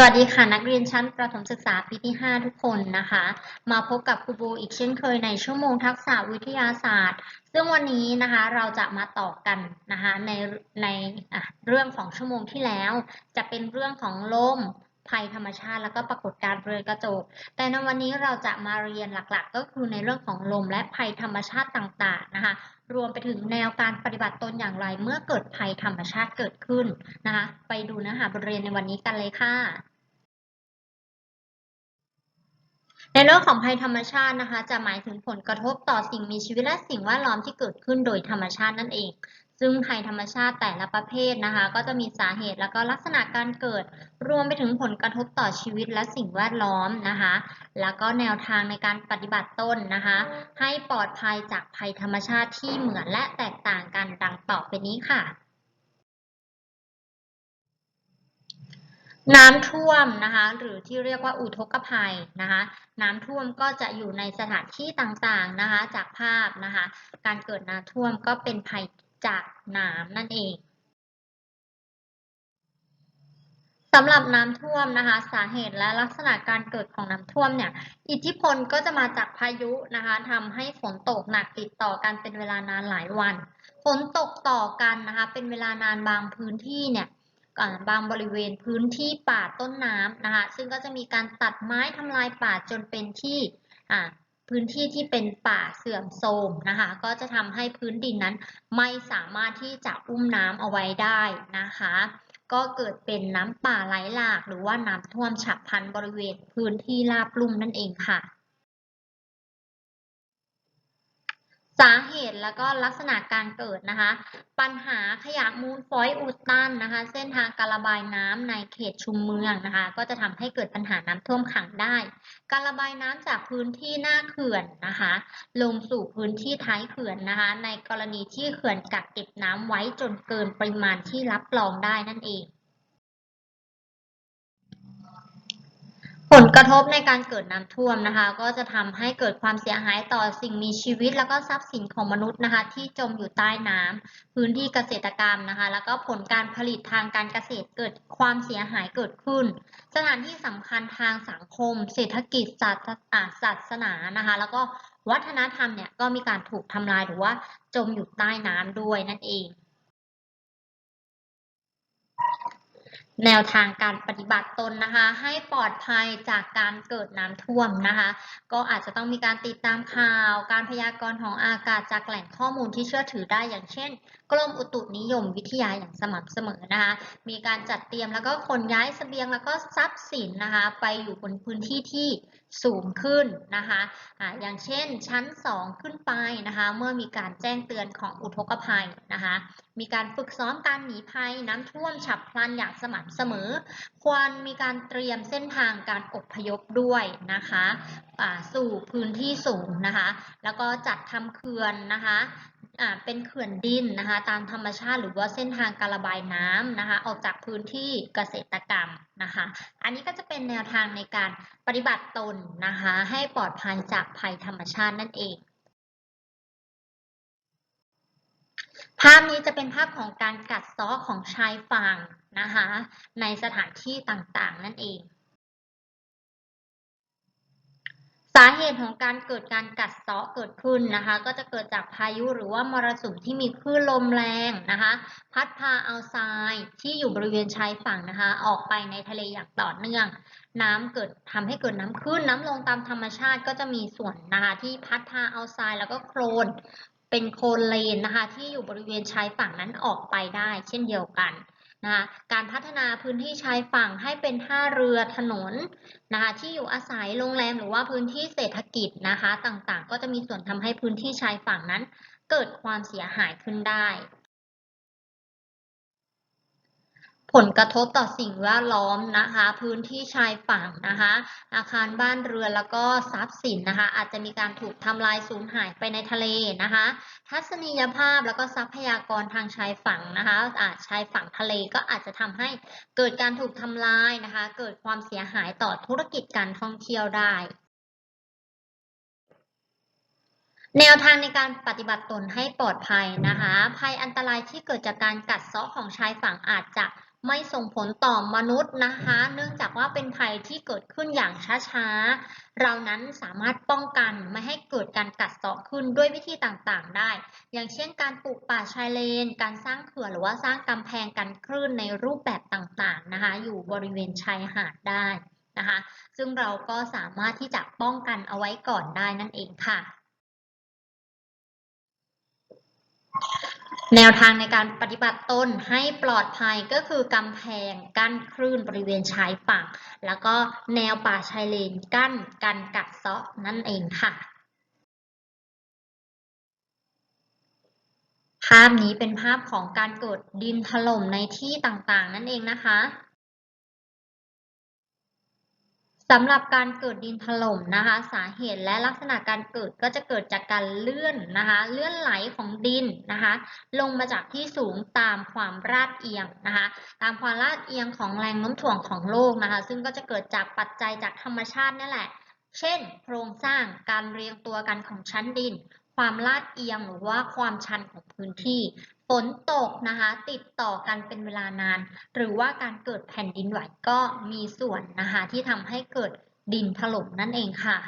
สวัสดีค่ะ นักเรียนชั้นประถมศึกษาปีที่ 5 ทุกคนนะคะ มาพบกับครูบูอีกเช่นเคยในชั่วโมงทักษะวิทยาศาสตร์ ซึ่งวันนี้นะคะเราจะมาต่อกันนะคะในในเรื่องของชั่วโมงที่แล้ว จะเป็นเรื่องของลมภัยธรรมชาติ แล้วก็ปรากฏการณ์เรือนกระจก แต่ในวันนี้เราจะมาเรียนหลักๆ ก็คือในเรื่องของลมและภัยธรรมชาติต่างๆนะคะ รวมไปถึงแนวการปฏิบัติตนอย่างไร เมื่อเกิดภัยธรรมชาติเกิดขึ้นนะคะ ไปดูเนื้อหาบทเรียนในวันนี้กันเลยค่ะในเรื่องของภัยธรรมชาตินะคะ จะหมายถึงผลกระทบต่อสิ่งมีชีวิตและสิ่งแวดล้อมที่เกิดขึ้นโดยธรรมชาตินั่นเอง ซึ่งภัยธรรมชาติแต่ละประเภทนะคะ ก็จะมีสาเหตุแล้วก็ลักษณะการเกิด รวมไปถึงผลกระทบต่อชีวิตและสิ่งแวดล้อมนะคะ แล้วก็แนวทางในการปฏิบัติต้นนะคะ ให้ปลอดภัยจากภัยธรรมชาติที่เหมือนและแตกต่างกันดังต่อไปนี้ค่ะ น้ำท่วมนะคะ หรือที่เรียกว่าอุทกภัยนะคะน้ำท่วมก็จะอยู่ในสถานที่ต่างๆนะคะ จากภาพนะคะ การเกิดน้ำท่วมก็เป็นภัย จากน้ำนั่นเองสำหรับน้ำท่วมนะคะ สาเหตุและลักษณะการเกิดของน้ำท่วมเนี่ย อิทธิพลก็จะมาจากพายุนะคะทำให้ฝนตกหนักติดต่อกันเป็นเวลานานหลายวัน ฝนตกต่อกันนะคะ เป็นเวลานานบางพื้นที่เนี่ยบางบริเวณพื้นที่ป่าต้นน้ำนะคะ ซึ่งก็จะมีการตัดไม้ทำลายป่าจนเป็นที่ พื้นที่ที่เป็นป่าเสื่อมโทรมนะคะ ก็จะทำให้พื้นดินนั้นไม่สามารถที่จะอุ้มน้ำเอาไว้ได้นะคะ ก็เกิดเป็นน้ำป่าไหลหลาก หรือว่าน้ำท่วมฉับพลันบริเวณพื้นที่ราบลุ่มนั่นเองค่ะ สาเหตุแล้วก็ลักษณะการเกิดนะคะ ปัญหาขยะมูลฝอยอุดตันนะคะ เส้นทางการระบายน้ำในเขตชุมเมืองนะคะ ก็จะทำให้เกิดปัญหาน้ำท่วมขังได้ การระบายน้ำจากพื้นที่หน้าเขื่อนนะคะ ลงสู่พื้นที่ท้ายเขื่อนนะคะ ในกรณีที่เขื่อนกักเก็บน้ำไว้จนเกินปริมาณที่รับรองได้นั่นเอง ลกระทบในการเกิดน้ำท่วมนะคะ ก็จะทำให้เกิดความเสียหายต่อสิ่งมีชีวิต แล้วก็ทรัพย์สินของมนุษย์นะคะ ที่จมอยู่ใต้น้ำพื้นที่เกษตรกรรมนะคะ แล้วก็ผลการผลิตทางการเกษตรเกิดความเสียหายเกิดขึ้น สถานที่สำคัญทางสังคม เศรษฐกิจศาสศาสนานะคะ แล้วก็วัฒนธรรมเนี่ยก็มีการถูกทำลายหรือว่าจมอยู่ใต้น้ำด้วยนั่นเอง แนวทางการปฏิบัติตนนะคะ ให้ปลอดภัยจากการเกิดน้ำท่วมนะคะ ก็อาจจะต้องมีการติดตามข่าว การพยากรณ์ของอากาศจากแหล่งข้อมูลที่เชื่อถือได้อย่างเช่น กรมอุตุนิยมวิทยาอย่างสม่ำเสมอนะคะ มีการจัดเตรียมแล้วก็ขนย้ายสเสบียงแล้วก็ทรัพย์สินนะคะ ไปอยู่บนพื้นที่ที่สูงขึ้นนะคะอ่าอย่างเช่นชั้น 2 ขึ้นไปนะคะ เมื่อมีการแจ้งเตือนของอุทกภัยนะคะ มีการฝึกซ้อมการหนีภัยน้ำท่วมฉับพลันอย่างสม่ำเสมอ ควรมีการเตรียมเส้นทางการอบพยพด้วยนะคะสู่พื้นที่สูงนะคะ แล้วก็จัดทำเขื่อนนะคะเป็นเขื่อนดินนะคะตามธรรมชาติหรือว่าเส้นทางการระบายน้ำนะคะ ออกจากพื้นที่เกษตรกรรมนะคะ อันนี้ก็จะเป็นแนวทางในการปฏิบัติตนนะคะ ให้ปลอดภัยจากภัยธรรมชาตินั่นเอง ภาพนี้จะเป็นภาพของการกัดซ้อของชายฝั่งนะคะ ในสถานที่ต่างๆ นั่นเองสาเหตุของการเกิดการกัดเซาะเกิดขึ้นนะคะ ก็จะเกิดจากพายุหรือว่ามรสุมที่มีคลื่นลมแรงนะคะ พัดพาเอาทรายที่อยู่บริเวณชายฝั่งนะคะ ออกไปในทะเลอย่างต่อเนื่อง น้ำเกิดทำให้เกิดน้ำขึ้นน้ำลงตามธรรมชาติก็จะมีส่วนนะคะที่พัดพาเอาทรายแล้วก็โคลนเป็นโคลนเลนนะคะ ที่อยู่บริเวณชายฝั่งนั้นออกไปได้ เช่นเดียวกัน นะคะการพัฒนาพื้นที่ชายฝั่งให้เป็นท่าเรือถนนนะคะที่อยู่อาศัยโรงแรมหรือว่าพื้นที่เศรษฐกิจนะคะ ต่างๆ ก็จะมีส่วนทำให้พื้นที่ชายฝั่งนั้น เกิดความเสียหายขึ้นได้ ผลกระทบต่อสิ่งแวดล้อมนะคะ พื้นที่ชายฝั่งนะคะ อาคารบ้านเรือนแล้วก็ทรัพย์สินนะคะ อาจจะมีการถูกทำลายสูญหายไปในทะเลนะคะ ทัศนียภาพแล้วก็ทรัพยากรทางชายฝั่งนะคะอาชายฝั่งทะเลก็อาจจะทำให้เกิดการถูกทำลายนะคะ เกิดความเสียหายต่อธุรกิจการท่องเที่ยวได้แนวทางในการปฏิบัติตนให้ปลอดภัยนะคะ ภัยอันตรายที่เกิดจากการกัดเซาะของชายฝั่งอาจจะ ไม่ส่งผลต่อมนุษย์นะคะ เนื่องจากว่าเป็นภัยที่เกิดขึ้นอย่างช้าๆ เรานั้นสามารถป้องกันไม่ให้เกิดการกัดเซาะขึ้นด้วยวิธีต่างๆ ได้ อย่างเช่น การปลูกป่าชายเลน การสร้างเขื่อนหรือว่าสร้างกำแพงกันคลื่นในรูปแบบต่างๆ นะคะ อยู่บริเวณชายหาดได้นะคะ ซึ่งเราก็สามารถที่จะป้องกันเอาไว้ก่อนได้นั่นเองค่ะ แนวทางในการปฏิบัติตนให้ปลอดภัยก็คือกำแพงกั้นคลื่นบริเวณชายฝั่ง แล้วก็แนวป่าชายเลนกั้นกันกัดเซาะนั่นเองค่ะ ภาพนี้เป็นภาพของการเกิดดินถล่มในที่ต่างๆ นั่นเองนะคะ สำหรับการเกิดดินถล่มนะคะ สาเหตุและลักษณะการเกิดก็จะเกิดจากการเลื่อนนะคะ เลื่อนไหลของดินนะคะ ลงมาจากที่สูงตามความราดเอียงนะคะ ตามความราดเอียงของแรงโน้มถ่วงของโลกนะคะ ซึ่งก็จะเกิดจากปัจจัยจากธรรมชาตินี่แหละ เช่น โครงสร้างการเรียงตัวกันของชั้นดิน ความลาดเอียงหรือว่าความชันของพื้นที่ ฝนตกนะคะติดต่อกันเป็นเวลานาน หรือว่าการเกิดแผ่นดินไหวก็มีส่วนนะคะที่ทำให้เกิดดินถล่มนั่นเองค่ะ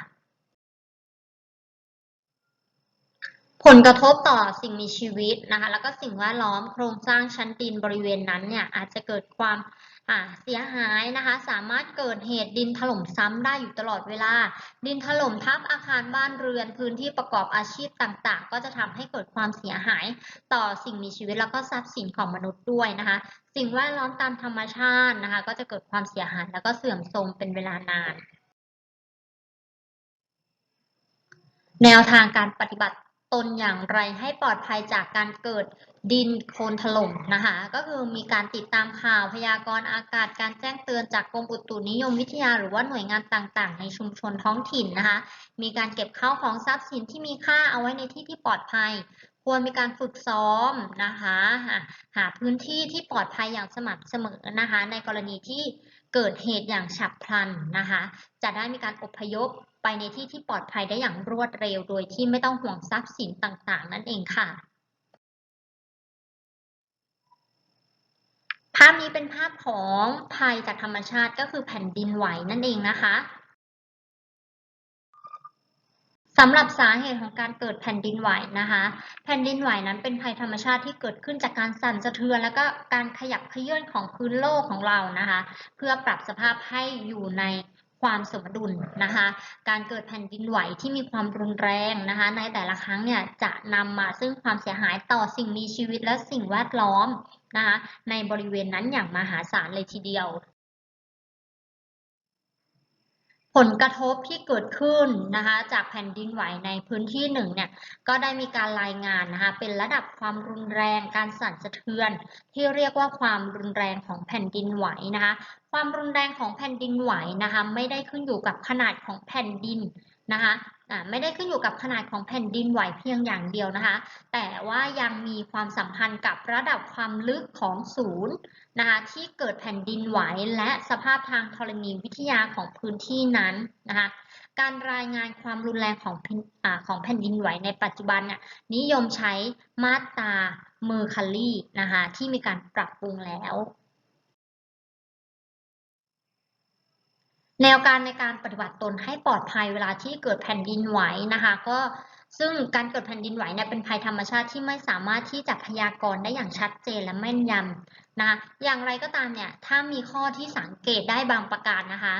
ผลกระทบต่อสิ่งมีชีวิตนะคะแล้วก็สิ่งแวดล้อมโครงสร้างชั้นดินบริเวณนั้นเนี่ยอาจจะเกิดความ เสียหายนะคะสามารถเกิดเหตุดินถล่มซ้ำได้อยู่ตลอดเวลา ดินถล่มทับอาคารบ้านเรือนพื้นที่ประกอบอาชีพต่างๆ ก็จะทำให้เกิดความเสียหายต่อสิ่งมีชีวิตแล้วก็ทรัพย์สินของมนุษย์ด้วยนะคะ สิ่งแวดล้อมตามธรรมชาตินะคะ ก็จะเกิดความเสียหายแล้วก็เสื่อมโทรมเป็นเวลานาน แนวทางการปฏิบัติ ตนอย่างไรให้ปลอดภัยจากการเกิดดินโคลนถล่มนะคะ ก็คือมีการติดตามข่าวพยากรณ์อากาศการแจ้งเตือนจากกรมอุตุนิยมวิทยา หรือว่าหน่วยงานต่างๆ ในชุมชนท้องถิ่นนะคะ มีการเก็บข้าวของทรัพย์สินที่มีค่าเอาไว้ในที่ที่ปลอดภัย ควรมีการฝึกซ้อมนะคะหาพื้นที่ที่ปลอดภัยอย่างสม่ำเสมอนะคะ ในกรณีที่เกิดเหตุอย่างฉับพลันนะคะ จะได้มีการอพยพไปในที่ที่ปลอดภัยได้อย่างรวดเร็ว โดยที่ไม่ต้องห่วงทรัพย์สินต่างๆ นั่นเองค่ะ ภาพนี้เป็นภาพของภัยจากธรรมชาติก็คือแผ่นดินไหวนั่นเองนะคะ สำหรับสาเหตุของการเกิดแผ่นดินไหวนะคะ แผ่นดินไหวนั้นเป็นภัยธรรมชาติที่เกิดขึ้นจากการสั่นสะเทือน แล้วก็การขยับเขยื่อนของพื้นโลกของเรานะคะ เพื่อปรับสภาพให้อยู่ในความสมดุลนะคะ การเกิดแผ่นดินไหวที่มีความรุนแรงนะคะ ในแต่ละครั้งเนี่ยจะนำมาซึ่งความเสียหายต่อสิ่งมีชีวิตและสิ่งแวดล้อมนะคะ ในบริเวณนั้นอย่างมหาศาลเลยทีเดียว ผลกระทบที่เกิดขึ้นนะคะจากแผ่นดินไหวในพื้นที่หนึ่งเนี่ยก็ได้มีการรายงานนะคะเป็นระดับความรุนแรงการสั่นสะเทือน ที่เรียกว่าความรุนแรงของแผ่นดินไหวนะคะความรุนแรงของแผ่นดินไหวนะคะไม่ได้ขึ้นอยู่กับขนาดของแผ่นดิน นะคะไม่ได้ขึ้นอยู่กับขนาดของแผ่นดินไหวเพียงอย่างเดียวนะคะ แต่ว่ายังมีความสัมพันธ์กับระดับความลึกของศูนย์นะคะที่เกิดแผ่นดินไหวและสภาพทางธรณีวิทยาของพื้นที่นั้นนะคะการรายงานความรุนแรงของอของแผ่นดินไหวในปัจจุบันเนี่ยนิยมใช้มาตราเมอร์คัลลี่นะคะที่มีการปรับปรุงแล้ว แนวการในการปฏิบัติตนให้ปลอดภัยเวลาที่เกิดแผ่นดินไหวนะคะ ก็ซึ่งการเกิดแผ่นดินไหวเนี่ยเป็นภัยธรรมชาติที่ไม่สามารถที่จะพยากรณ์ได้อย่างชัดเจนและแม่นยำนะคะอย่างไรก็ตามเนี่ยถ้ามีข้อที่สังเกตได้บางประการนะคะ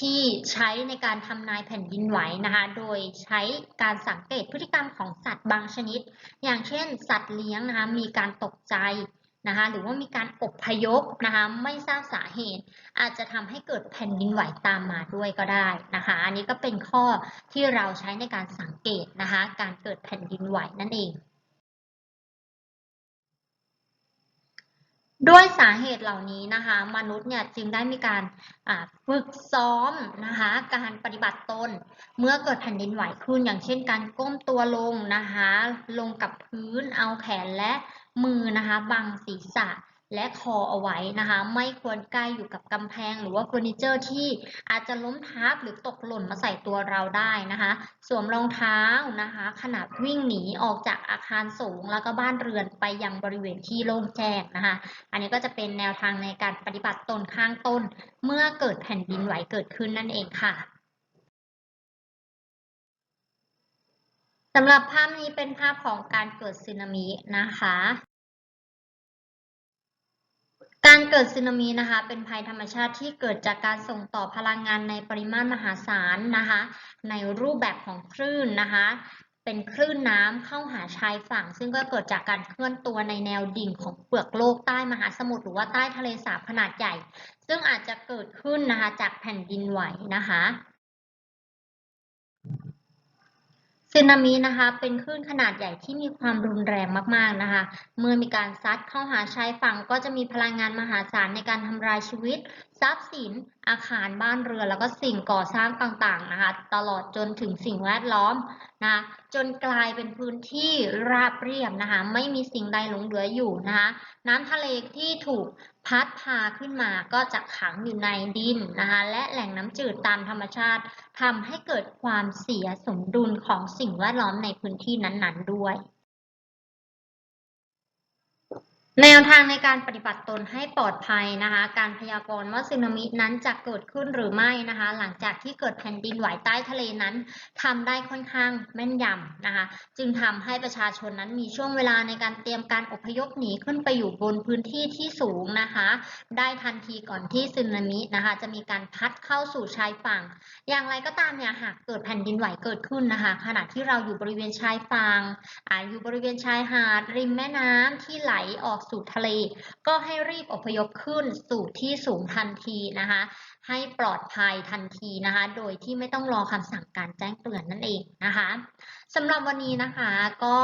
ที่ใช้ในการทำนายแผ่นดินไหวนะคะ โดยใช้การสังเกตพฤติกรรมของสัตว์บางชนิด อย่างเช่น สัตว์เลี้ยงนะคะมีการตกใจ นะคะหรือว่ามีการอบพยพนะคะไม่ทราบสาเหตุ อาจจะทำให้เกิดแผ่นดินไหวตามมาด้วยก็ได้นะคะ อันนี้ก็เป็นข้อที่เราใช้ในการสังเกตนะคะการเกิดแผ่นดินไหวนั่นเองด้วยสาเหตุเหล่านี้นะคะ มนุษย์เนี่ยจึงได้มีการฝึกซ้อมนะคะการปฏิบัติตน เมื่อเกิดแผ่นดินไหวขึ้น อย่างเช่นการก้มตัวลงนะคะ ลงกับพื้นเอาแขนและ มือนะคะบังศีรษะและคอเอาไว้นะคะ ไม่ควรใกล้อยู่กับกำแพง หรือว่าเฟอร์นิเจอร์ที่อาจจะล้มทับหรือตกหล่นมาใส่ตัวเราได้นะคะ สวมรองเท้านะคะขณะวิ่งหนีออกจากอาคารสูง แล้วก็บ้านเรือนไปยังบริเวณที่โล่งแจ้งนะคะ อันนี้ก็จะเป็นแนวทางในการปฏิบัติตนข้างต้น เมื่อเกิดแผ่นดินไหวเกิดขึ้นนั่นเองค่ะสำหรับภาพนี้เป็นภาพของการเกิดสึนามินะคะ การเกิดสึนามินะคะ เป็นภัยธรรมชาติที่เกิดจากการส่งต่อพลังงานในปริมาณมหาศาลนะคะ ในรูปแบบของคลื่นนะคะ เป็นคลื่นน้ำเข้าหาชายฝั่ง ซึ่งก็เกิดจากการเคลื่อนตัวในแนวดิ่งของเปลือกโลกใต้มหาสมุทรหรือว่าใต้ทะเลสาบขนาดใหญ่ ซึ่งอาจจะเกิดขึ้นนะคะจากแผ่นดินไหวนะคะ สึนามินะคะเป็นคลื่นขนาดใหญ่ที่มีความรุนแรงมากๆนะคะเมื่อมีการซัดเข้าหาชายฝั่งก็จะมีพลังงานมหาศาลในการทำลายชีวิต ทรัพย์สิน อาคารบ้านเรือนแล้วก็สิ่งก่อสร้างต่างๆนะคะตลอดจนถึงสิ่งแวดล้อมนะจนกลายเป็นพื้นที่ราบเรียบนะคะไม่มีสิ่งใดหลงเหลืออยู่นะคะน้ำทะเลที่ถูกพัดพาขึ้นมาก็จะขังอยู่ในดินนะคะและแหล่งน้ำจืดตามธรรมชาติทำให้เกิดความเสียสมดุลของสิ่งแวดล้อมในพื้นที่นั้นๆด้วย แนวทางในการปฏิบัติตนให้ปลอดภัยนะคะ การพยากรณ์ว่าสึนามินั้นจะเกิดขึ้นหรือไม่นะคะ หลังจากที่เกิดแผ่นดินไหวใต้ทะเลนั้นทำได้ค่อนข้างแม่นยำนะคะ จึงทำให้ประชาชนนั้นมีช่วงเวลาในการเตรียมการอพยพหนีขึ้นไปอยู่บนพื้นที่ที่สูงนะคะ ได้ทันทีก่อนที่สึนามินะคะ จะมีการพัดเข้าสู่ชายฝั่ง อย่างไรก็ตามเนี่ยหากเกิดแผ่นดินไหวเกิดขึ้นนะคะ ขณะที่เราอยู่บริเวณชายฝั่งออยู่บริเวณชายหาดริมแม่น้ำที่ไหลออกสู่ทะเล ก็ให้รีบอพยพขึ้นสู่ที่สูงทันทีนะคะ ให้ปลอดภัยทันทีนะคะ โดยที่ไม่ต้องรอคำสั่งการแจ้งเตือนนั่นเองนะคะสำหรับวันนี้นะคะก็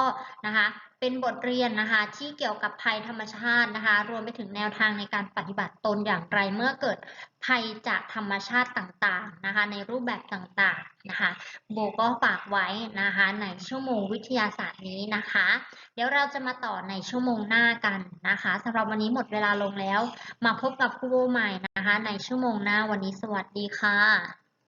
นะคะ เป็นบทเรียนนะคะที่เกี่ยวกับภัยธรรมชาตินะคะ รวมไปถึงแนวทางในการปฏิบัติตนอย่างไรเมื่อเกิดภัยจากธรรมชาติต่างๆนะคะ ในรูปแบบต่างๆนะคะ โบก็ฝากไว้นะคะในชั่วโมงวิทยาศาสตร์นี้นะคะ เดี๋ยวเราจะมาต่อในชั่วโมงหน้ากันนะคะสำหรับวันนี้หมดเวลาลงแล้ว มาพบกับครูโบใหม่นะคะ ในชั่วโมงหน้าวันนี้สวัสดีค่ะ